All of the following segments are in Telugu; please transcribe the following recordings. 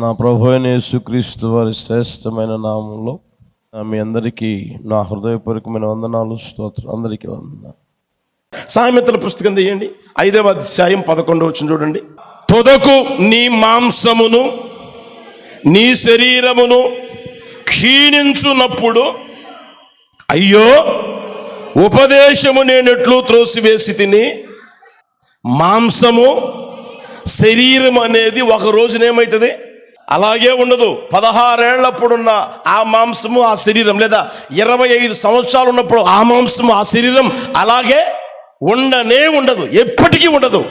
నా ప్రభు అయిన యేసుక్రీస్తు వారి శ్రేష్టమైన నామంలో మీ అందరికీ నా హృదయపూర్వకమైన వందనాలు స్తోత్రం అందరికీ వందనాలు. సామెతల పుస్తకం తీయండి. ఐదవ అధ్యాయం పదకొండు వచ్చిన చూడండి. తొదకు నీ మాంసమును నీ శరీరమును క్షీణించున్నప్పుడు అయ్యో ఉపదేశము నేనెట్లు త్రోసివేసి తిని మాంసము శరీరం అనేది ఒక రోజునేమవుతుంది? అలాగే ఉండదు. పదహారేళ్ళప్పుడున్న ఆ మాంసము ఆ శరీరం లేదా ఇరవై ఐదు సంవత్సరాలు ఉన్నప్పుడు ఆ మాంసము ఆ శరీరం అలాగే ఉండనే ఉండదు. ఎప్పటికీ ఉండదు.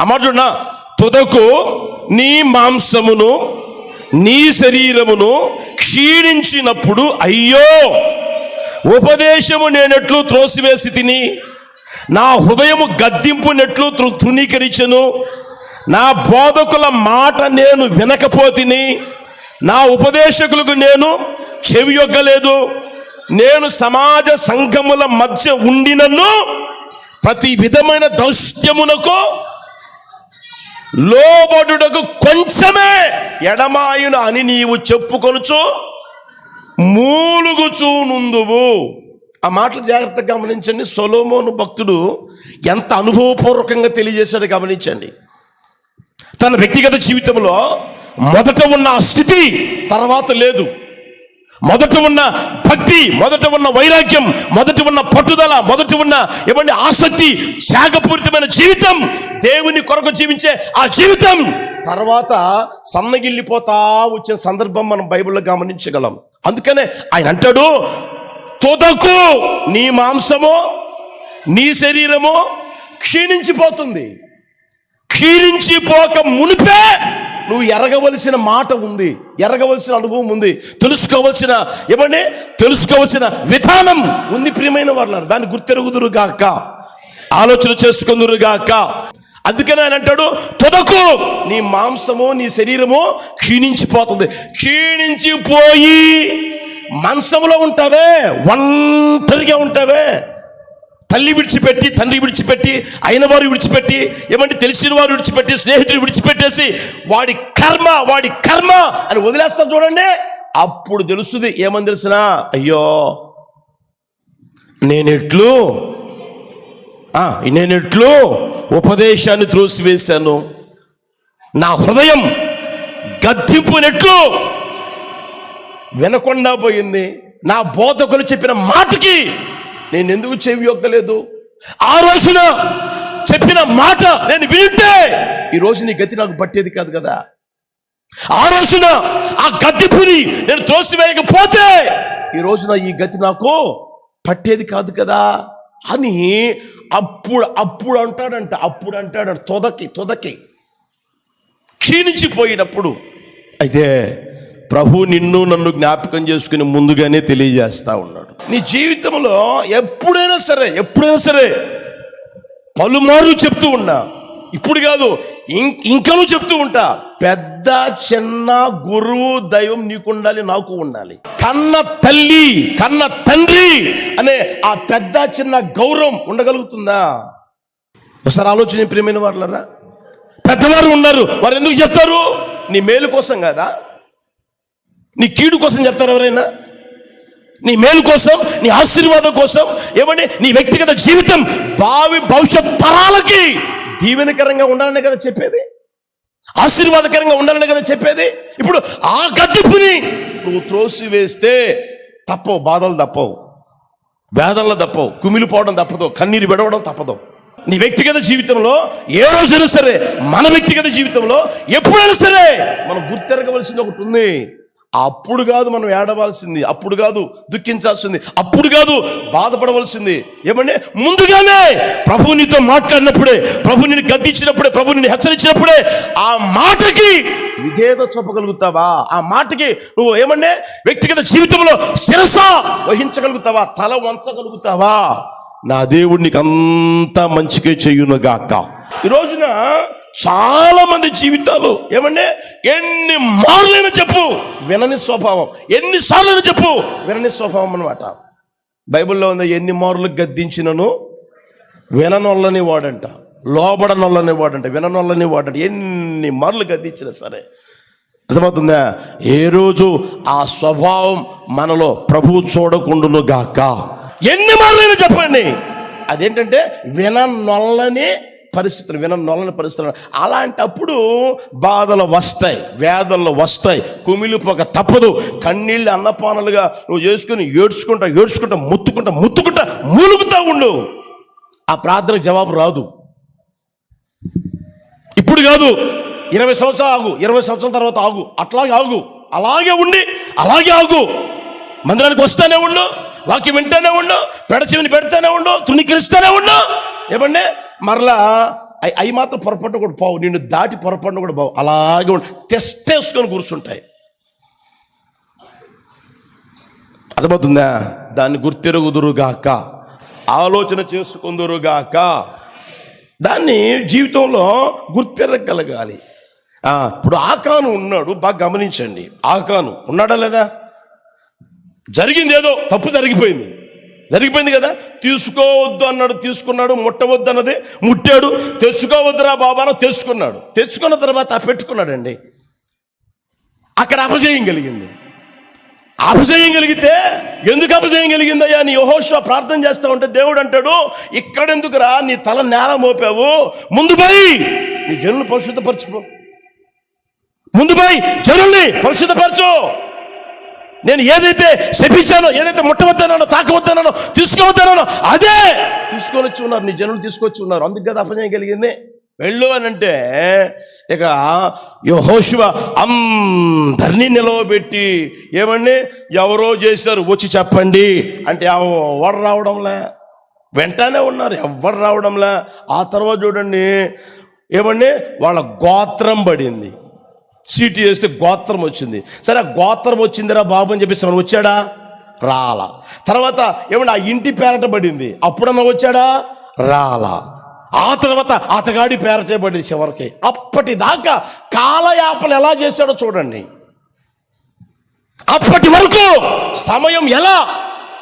అమ్మాడున్నా తుదకు నీ మాంసమును నీ శరీరమును క్షీణించినప్పుడు అయ్యో ఉపదేశము నేనెట్లు త్రోసివేసి తిని నా హృదయము గద్దింపు నెట్లు తృ- తృణీకరించను. నా బోధకుల మాట నేను వినకపోతిని నా ఉపదేశకులకు నేను చెవియొగ్గలేదు నేను సమాజ సంఘముల మధ్య ఉండినను ప్రతి విధమైన దౌష్ట్యమునకు లోబడుటకు కొంచెమే ఎడమాయున అని నీవు చెప్పుకొనుచు మూలుగుచూనుందువు. ఆ మాటలు జాగ్రత్తగా గమనించండి. సొలోమోను భక్తుడు ఎంత అనుభవపూర్వకంగా తెలియజేశాడు గమనించండి. తన వ్యక్తిగత జీవితంలో మొదట ఉన్న స్థితి తర్వాత లేదు. మొదట ఉన్న భక్తి మొదట ఉన్న వైరాగ్యం మొదట ఉన్న పట్టుదల మొదట ఉన్న ఇవ్వండి ఆసక్తి త్యాగపూరితమైన జీవితం దేవుని కొరకు జీవించే ఆ జీవితం తర్వాత సన్నగిల్లిపోతా వచ్చిన సందర్భం మనం బైబిల్లో గమనించగలం. అందుకనే ఆయన అంటాడు తొదకు నీ మాంసము నీ శరీరము క్షీణించిపోతుంది. క్షీణించిపోక మునిపే నువ్వు ఎరగవలసిన మాట ఉంది. ఎరగవలసిన అనుభవం ఉంది. తెలుసుకోవలసిన ఏమండి? తెలుసుకోవలసిన విధానం ఉంది ప్రియమైన వాళ్ళు దాన్ని గుర్తెరుగుదురు గాక. ఆలోచన చేసుకుందురు గాక. అందుకని ఆయన అంటాడు తొదకు నీ మాంసము నీ శరీరము క్షీణించిపోతుంది. క్షీణించిపోయి మంచంలో ఉంటావే ఒంటరిగా ఉంటావే. తల్లి విడిచిపెట్టి తండ్రి విడిచిపెట్టి అయిన వారు విడిచిపెట్టి ఏమంటే తెలిసిన వారు విడిచిపెట్టి స్నేహితులు విడిచిపెట్టేసి వాడి కర్మ వాడి కర్మ అని వదిలేస్తారు చూడండి. అప్పుడు తెలుస్తుంది ఏమని తెలిసిన అయ్యో నేనెట్లు నేనెట్లు ఉపదేశాన్ని త్రోసివేశాను. నా హృదయం గద్దింపునెట్లు వినకుండా పోయింది. నా బోధకులు చెప్పిన మాటకి నేను ఎందుకు చెవి యొక్కలేదు ఆ రోజున చెప్పిన మాట నేను వింటే ఈ రోజు నీ గతి నాకు పట్టేది కాదు కదా. ఆ రోజున ఆ గద్దెపుని నేను త్రోసివేయకపోతే ఈ రోజున ఈ గతి నాకు పట్టేది కాదు కదా అని అప్పుడు అప్పుడు అంటాడంట అప్పుడు అంటాడంట తొదకి తొదకి. క్షీణించిపోయినప్పుడు. అయితే ప్రభు నిన్ను నన్ను జ్ఞాపకం చేసుకుని ముందుగానే తెలియజేస్తా ఉన్నాడు. నీ జీవితంలో ఎప్పుడైనా సరే ఎప్పుడైనా సరే పలుమారు చెప్తూ ఉన్నా. ఇప్పుడు కాదు ఇం- ఇంకనూ చెప్తూ ఉంటా పెద్ద చిన్న గురువు దైవం నీకు ఉండాలి నాకు ఉండాలి. కన్న తల్లి కన్న తండ్రి అనే ఆ పెద్ద చిన్న గౌరవం ఉండగలుగుతుందా? ఒకసారి ఆలోచన ప్రియమైన వాళ్ళరా పెద్దవారు ఉన్నారు వారు ఎందుకు చెప్తారు? నీ మేలు కోసం కదా? నీ కీడు కోసం చెప్తారు ఎవరైనా? నీ మేలు కోసం నీ ఆశీర్వాదం కోసం ఏమంటే నీ వ్యక్తిగత జీవితం భావి భవిష్యత్ తరాలకి దీవెనకరంగా ఉండాలనే కదా చెప్పేది? ఆశీర్వాదకరంగా ఉండాలనే కదా చెప్పేది? ఇప్పుడు ఆ గద్దెపుని నువ్వు త్రోసి వేస్తే తప్పవు బాధలు తప్పవు వేదనలు తప్పవు కుమిలిపోవడం తప్పదు కన్నీరు విడవడం తప్పదు. నీ వ్యక్తిగత జీవితంలో ఏ రోజైనా సరే మన వ్యక్తిగత జీవితంలో ఎప్పుడైనా సరే మనం గుర్తెరగవలసింది ఒకటి ఉంది. అప్పుడు కాదు మనం ఏడవలసింది అప్పుడు కాదు దుఃఖించాల్సింది అప్పుడు కాదు బాధపడవలసింది. ఏమంటే ముందుగానే ప్రభు నీతో మాట్లాడినప్పుడే ప్రభు నిన్ను గద్దించినప్పుడే ప్రభు నిన్ను హెచ్చరించినప్పుడే ఆ మాటకి విధేత చూపగలుగుతావా? ఆ మాటకి నువ్వు ఏమంటే వ్యక్తిగత జీవితంలో శిరస వహించగలుగుతావా? తల వంచగలుగుతావా? నా దేవుడు నీకు అంతా మంచిగా చేయునుగాక. ఈ రోజున చాలా మంది జీవితాలు ఏమంటే ఎన్ని మార్లైనా చెప్పు వినని స్వభావం. ఎన్నిసార్లైనా చెప్పు వినని స్వభావం అనమాట బైబిల్లో ఉంది ఎన్ని మార్లు గద్దించినను విననొల్లని వాడంట లోబడనొల్లని వాడంట విననొల్లని వాడంట ఎన్ని మార్లు గద్దించినా సరే. అర్థమవుతుందా? ఏ రోజు ఆ స్వభావం మనలో ప్రభు చూడకుండును గాక. ఎన్ని మార్లైనా చెప్పండి. అదేంటంటే విననొల్లని పరిస్థితులు విననొల్లని పరిస్థితులు. అలాంటప్పుడు బాధలు వస్తాయి వేదనలు వస్తాయి కుమిలిపోక తప్పదు. కన్నీళ్ళు అన్నపానలుగా నువ్వు చేసుకుని ఏడ్చుకుంటా ఏడ్చుకుంటా ముత్తుకుంటా ముత్తుకుంటా మూలుగుతా ఉండు. ఆ ప్రార్థన జవాబు రాదు. ఇప్పుడు కాదు ఇరవై సంవత్సరాలు ఆగు ఇరవై సంవత్సరాల తర్వాత ఆగు అట్లాగే ఆగు అలాగే ఉండి అలాగే ఆగు. మందిరానికి వస్తానే ఉండు వాక్యం వింటానే ఉండు పెడచెవిని పెడతానే ఉండు తుణికిరిస్తానే ఉండు. ఏమండి? మరలా అవి అవి మాత్రం పొరపాటు కూడా పోవు. నిన్ను దాటి పొరపాటున కూడా పోవు. అలాగే ఉండి. తెస్టేసుకొని కూర్చుంటాయి. అర్థమవుతుందా? దాన్ని గుర్తెరుగుదురుగాక. ఆలోచన చేసుకుందురుగాక. దాన్ని జీవితంలో గుర్తిరగలగాలి. ఆ, ఇప్పుడు ఆకాను ఉన్నాడు. బాగా గమనించండి. ఆకాను ఉన్నాడా లేదా? జరిగింది ఏదో తప్పు జరిగిపోయింది. జరిగిపోయింది కదా? తీసుకోవద్దు అన్నాడు తీసుకున్నాడు ముట్టవద్దు అన్నది ముట్టాడు తెచ్చుకోవద్దురా బాబాను తెచ్చుకున్నాడు తెచ్చుకున్న తర్వాత పెట్టుకున్నాడండి. అక్కడ అపజయం కలిగింది. అపజయం కలిగితే ఎందుకు అపజయం కలిగిందయ్యా? నీ యహోష ప్రార్థన చేస్తా ఉంటే దేవుడు అంటాడు ఇక్కడెందుకురా? నీ తల నేల మోపావు. ముందు పోయి నీ జనులు పరిశుద్ధపరచుకో. ముందు పోయి జనుల్ని పరిశుద్ధపరచు. నేను ఏదైతే శపించానో ఏదైతే ముట్టవద్దన్నానో తాకవద్దన్నానో తీసుకోవద్దన్నానో అదే తీసుకొని వచ్చి ఉన్నారు. నీ జనులు తీసుకొచ్చి ఉన్నారు. అందుకు కదా అపజయం కలిగింది. వెళ్ళు అని అంటే ఇక యహోశివ అందరినీ నిలవబెట్టి ఏమండి? ఎవరో చేశారు వచ్చి చెప్పండి అంటే ఎవరు రావడంలే? వెంటనే ఉన్నారు ఎవరు రావడంలే? ఆ తర్వాత చూడండి ఏమండి? వాళ్ళ గోత్రం పడింది. సీటీ వేస్తే గోత్రం వచ్చింది. సరే ఆ గోత్రం వచ్చిందిరా బాబు అని చెప్పేసి మనం వచ్చాడా? రాలా. తర్వాత ఏమన్నా ఆ ఇంటి పేరట పడింది. అప్పుడన్నా వచ్చాడా? రాలా. ఆ తర్వాత అతగాడి పేరటే పడింది చివరికి. అప్పటిదాకా కాలయాపన ఎలా చేశాడో చూడండి. అప్పటి వరకు సమయం ఎలా?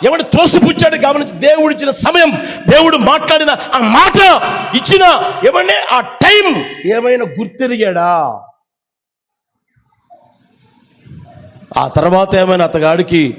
ఎవడు త్రోసిపుచ్చాడు గమనించి దేవుడు ఇచ్చిన సమయం దేవుడు మాట్లాడిన ఆ మాట ఇచ్చిన ఏమంటే ఆ టైం ఏమైనా గుర్తెరిగాడా? ఆ తర్వాత ఏమైనా అతగాడికి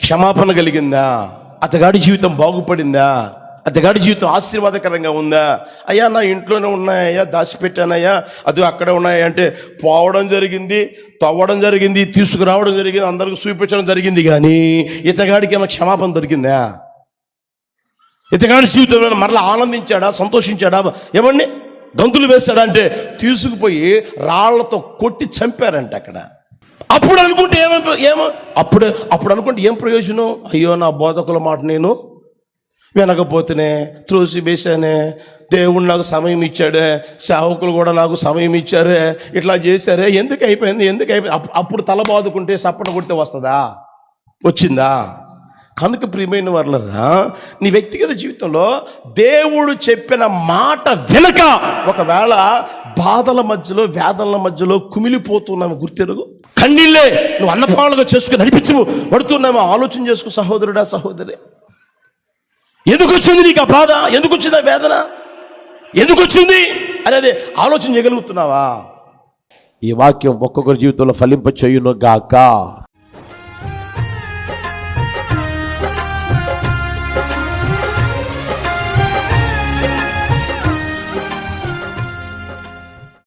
క్షమాపణ కలిగిందా? అతగాడి జీవితం బాగుపడిందా? అతగాడి జీవితం ఆశీర్వాదకరంగా ఉందా? అయ్యా నా ఇంట్లోనే ఉన్నాయా దాచిపెట్టానయ్యా అది అక్కడ ఉన్నాయా అంటే పోవడం జరిగింది తవ్వడం జరిగింది తీసుకురావడం జరిగింది అందరికి చూపించడం జరిగింది కానీ ఇతగాడికి ఏమైనా క్షమాపణ దొరికిందా? ఇతగాడి జీవితంలో మరలా ఆనందించాడా సంతోషించాడా? ఏమండి గంతులు వేశాడా అంటే తీసుకుపోయి రాళ్ళతో కొట్టి చంపారంట అక్కడ. అప్పుడు అనుకుంటే ఏమో ఏమో? అప్పుడు అప్పుడు అనుకుంటే ఏం ప్రయోజనం? అయ్యో నా బోధకుల మాట నేను వినకపోతేనే త్రోసి వేసానే దేవుడు నాకు సమయం ఇచ్చాడే సేవకులు కూడా నాకు సమయం ఇచ్చారే ఇట్లా చేశారే ఎందుకు అయిపోయింది ఎందుకు అయిపోయింది? అప్- అప్పుడు తల బాదుకుంటే సప్పట కొడితే వస్తుందా? వచ్చిందా? కనుక ప్రియమైన వాళ్ళరా నీ వ్యక్తిగత జీవితంలో దేవుడు చెప్పిన మాట వెనుక ఒకవేళ బాధల మధ్యలో వేదనల మధ్యలో కుమిలిపోతున్నాము గుర్తెరుగు. కన్నీళ్ళే నువ్వు అన్నపాలుగా చేసుకుని నడిపించవు పడుతున్నాము ఆలోచన చేసుకో సహోదరుడా సహోదరి. ఎందుకు వచ్చింది నీకు ఆ బాధ? ఎందుకు వచ్చింది ఆ వేదన? ఎందుకు వచ్చింది? అనేది ఆలోచన చేయగలుగుతున్నావా? ఈ వాక్యం ఒక్కొక్కరి జీవితంలో ఫలింప చేయును గాక